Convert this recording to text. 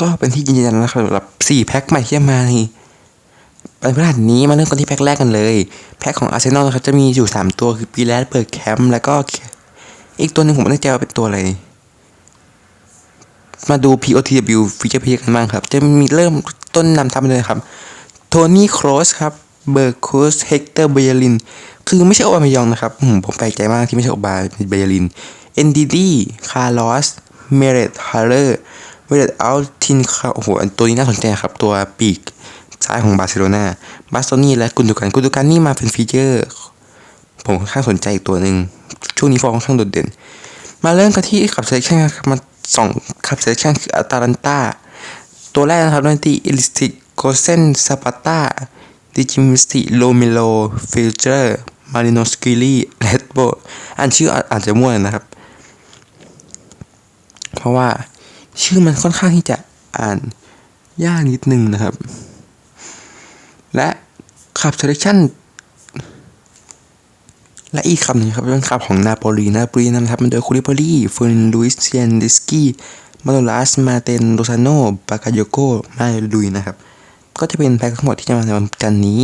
ก็เป็นที่ยืนยันนะครับสำหรับ 4 แพ็คใหม่ที่จะมาในวันพฤหัสนี้มาเริ่มกันที่แพ็คแรกกันเลย แพ็คของอาร์เซนอลนะครับจะมีอยู่ 3 ตัวคือปีแรดเปิดแคมป์แล้วก็อีกตัวหนึ่งผมไม่แน่ใจว่าเป็นตัวอะไร มาดู POTW ฟีเจอร์เพจกันบ้างครับ จะมีเริ่มต้นนำทัพเลยครับ โทนี่ครอสครับ เบอร์คูสเฮกเตอร์เบยลิน คือไม่ใช่โอบามายองนะครับผมแปลกใจมากที่ไม่ใช่โอบาเบยลิน เอนดีดีคาร์ลอส เมเรตฮาร์เลอร์ เมเรตอัลทินโอ้โหตัวนี้น่าสนใจครับ ตัวปีกซ้ายของบาร์เซโลนาบาสโตนี่และกุนดูกันกุนดูกันนี่มาเป็นฟีเจอร์ ผมค่อนข้างสนใจอีกตัวหนึ่งช่วงนี้ฟอร์มค่อนข้างโดดเด่น มาเริ่มกันที่ขับเซเลคชั่นครับมาสองขับเซเลคชั่นคืออัตาลันตาตัวแรกนะครับนั่นที่อิลิสติกโกเซนซาปาตาดิจิมิสติโลเมโลฟิลเจอร์มาริโนสกิลีเลดโบอ่านชื่ออาจจะมั่วนะครับ เพราะว่า ชื่อมันค่อนข้างที่จะอ่านยากนิดนึงนะครับ และขับเซเลคชั่นและอีกคำหนึ่งครับเป็นคำของนาโปลีนาโปลีนำทัพมาโดยคูริโปลีเฟอร์นลุยสเซียนดิสกี้มาโดลัสมาเตนโรซาโนบากาโยโกมาลุยนะครับ ก็จะเป็นแพ็คทั้งหมดที่จะมาในวันจันนี้